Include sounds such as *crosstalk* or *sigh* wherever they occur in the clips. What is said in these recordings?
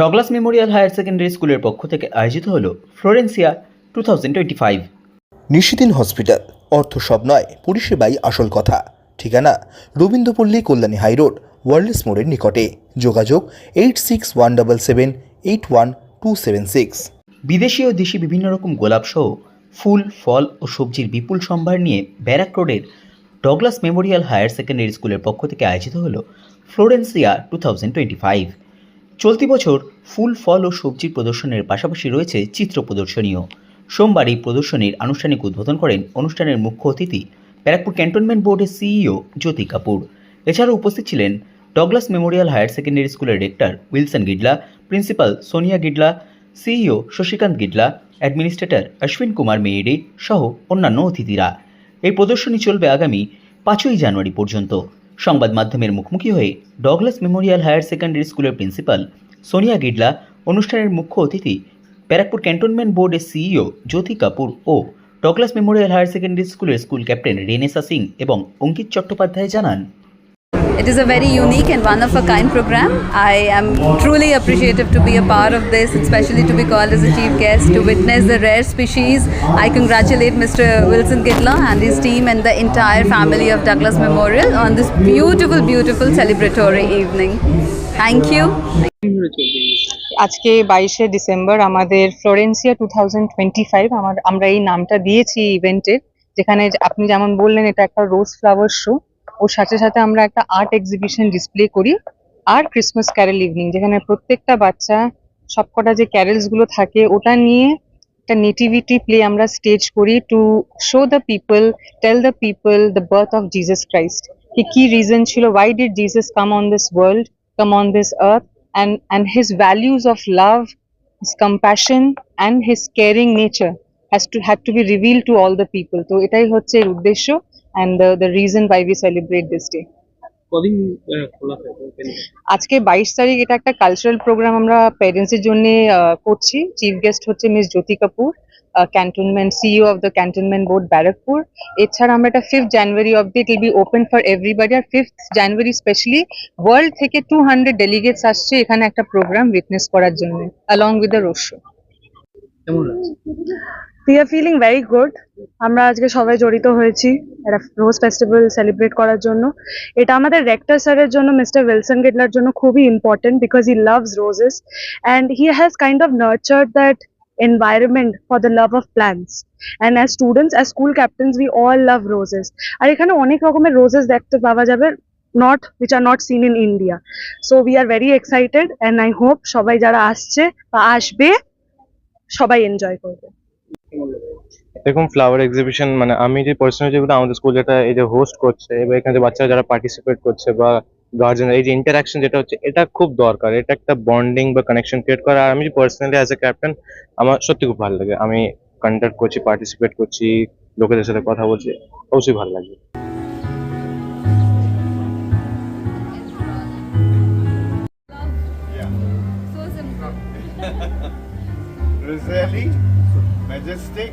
Douglas Memorial higher secondary স্কুলের পক্ষ থেকে আয়োজিত হল Florencia two thousand twenty five. Nishidin hospital অর্থ সব নয় পরিষেবাই আসল কথা। ঠিকানা রবীন্দ্রপল্লী কল্যাণী হাইরোড ওয়ার্ল্ডস মোড়ের নিকটে। যোগাযোগ eight six one double seven eight one two seven six. বিদেশি ও দেশি বিভিন্ন রকম গোলাপ সহ ফুল ফল ও সবজির বিপুল সম্ভার নিয়ে ব্যারাক রোডের ডগলাস মেমোরিয়াল হায়ার সেকেন্ডারি স্কুলের পক্ষ থেকে আয়োজিত হল Florencia two thousand twenty five. চলতি বছর ফুল, ফল ও সবজির প্রদর্শনের পাশাপাশি রয়েছে চিত্র প্রদর্শনীও। সোমবার এই প্রদর্শনীর আনুষ্ঠানিক উদ্বোধন করেন অনুষ্ঠানের মুখ্য অতিথি ব্যারাকপুর ক্যান্টনমেন্ট বোর্ডের সিইও জ্যোতি কাপুর। এছাড়াও উপস্থিত ছিলেন ডগলাস মেমোরিয়াল হায়ার সেকেন্ডারি স্কুলের rector Wilson Gidla, principal Sonia Gidla, CEO Shashikant Gidla, administrator Ashwin Kumar মেয়েডে সহ অন্যান্য অতিথিরা। এই প্রদর্শনী চলবে আগামী পাঁচই জানুয়ারি পর্যন্ত। সংবাদ মাধ্যমের মুখোমুখি হয়ে ডগলাস মেমোরিয়াল হায়ার সেকেন্ডারি স্কুলের প্রিন্সিপাল সোনিয়া গিডলা, অনুষ্ঠানের মুখ্য অতিথি ব্যারাকপুর ক্যান্টনমেন্ট বোর্ডের সিইও জ্যোতি কাপুর ও ডগলাস মেমোরিয়াল হায়ার সেকেন্ডারি স্কুলের স্কুল ক্যাপ্টেন রেনেসা সিং এবং অঙ্কিত চট্টোপাধ্যায় জানান। It is a very unique and one of a kind program. I am truly appreciative to be a part of this, especially to be called as a chief guest to witness the rare species. I congratulate Mr. Wilson Gidla and his team and the entire family of Douglas Memorial on this beautiful, beautiful celebratory evening. Thank you. আজকে বাইশে December আমাদের Florencia two thousand twenty five আমার আমরা এই নামটা দিয়েছি ইভেন্টের যেখানে যে- আপনি যেমন বললেন এটা একটা রোজ ফ্লাওয়ার শো ওর সাথে সাথে আমরা একটা আর্ট এক্সিবিশন ডিসপ্লে করি, আর ক্রিসমাস ক্যারেল ইভিনিং যেখানে প্রত্যেকটা বাচ্চা সবকটা যে ক্যারেলসগুলো থাকে, ওটা নিয়ে একটা নেটিভিটি প্লে আমরা স্টেজ করি to show the people tell the people the birth of Jesus Christ কি কি রিজন ছিল? Why did Jesus come on this world come on this earth and and his values of love, his compassion, and his caring nature has to, had to be revealed to all the people. তো এটাই হচ্ছে এর উদ্দেশ্য। And the, the reason why we celebrate this day. কদিন খোলা আজকে বাইশ তারিখ এটা একটা কালচারাল প্রোগ্রাম আমরা প্যারেন্টস এর জন্য করছি। চিফ গেস্ট হচ্ছে miss Jyoti Kapoor cantonment CEO of the cantonment board Barrackpore এছাড়া আমরা এটা ফিফথ জানুয়ারি অব্দি it will be open for everybody R fifth January specially world থেকে টু হান্ড্রেড ডেলিগেটস আসছে এখানে একটা প্রোগ্রাম উইটনেস করার জন্য along with the road show we are feeling very good আমরা আজকে সবাই জড়িত হয়েছি। একটা রোজ ফেস্টিভ্যাল সেলিব্রেট করার জন্য। এটা আমাদের রেক্টর স্যারের জন্য মিস্টার উইলসন গেটলার জন্য খুবই important because he loves roses and he has kind of nurtured that environment for the love of plants. And as students, as school captains, we all love roses. আর এখানে অনেক রকমের roses দেখতে পাওয়া যাবে not which are not seen in India. So, we are very excited and I hope সবাই যারা আসছে বা আসবে, সবাই এনজয় করবে। দেখুন ফ্লাওয়ার এক্সিবিশন মানে আমি যে পার্সোনালি যেগুলো আমাদের স্কুল যেটা এই যে হোস্ট করছে এবার এখানে যে বাচ্চারা যারা পার্টিসিপেট করছে বা গার্জেন এই যে ইন্টারাকশন যেটা হচ্ছে এটা খুব দরকার। এটা একটা বন্ডিং বা কানেকশন ক্রিয়েট করা। আর আমি পার্সোনালি অ্যাজ এ ক্যাপ্টেন আমার সত্যি খুব ভালো লাগে। আমি কন্ডাক্ট করছি পার্টিসিপেট করছি লোকেদের সাথে কথা বলছি অবশ্যই ভালো লাগে *laughs* Rosalie, Majestic,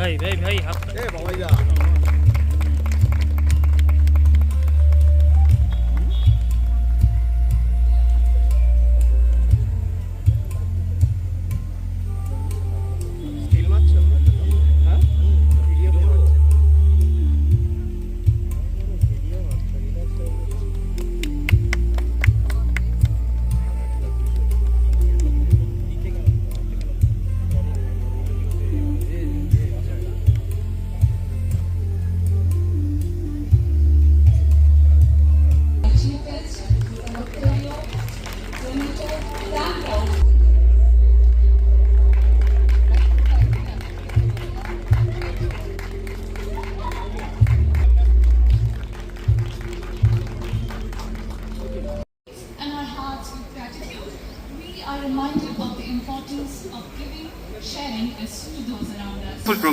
可以可以可以，好。这个。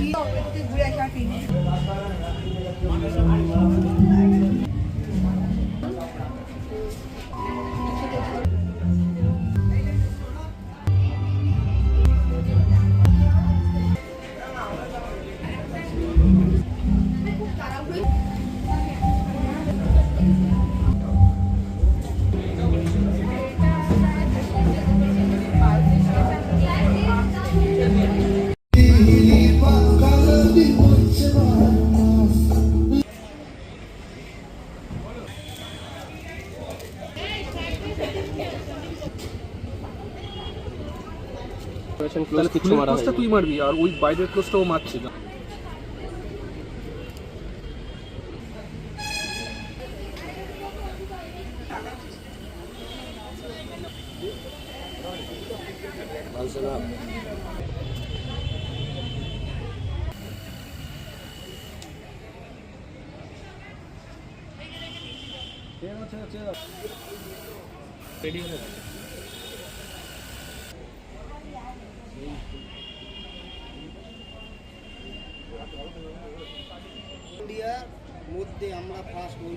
I'm going to go the house. তাহলে ফুলের ক্লোজটা তুই মারবি আর ওই বাইরের ক্লোজটা ও মারছে না ইন্ডিয়ার মধ্যে আমরা ফার্স্ট ওই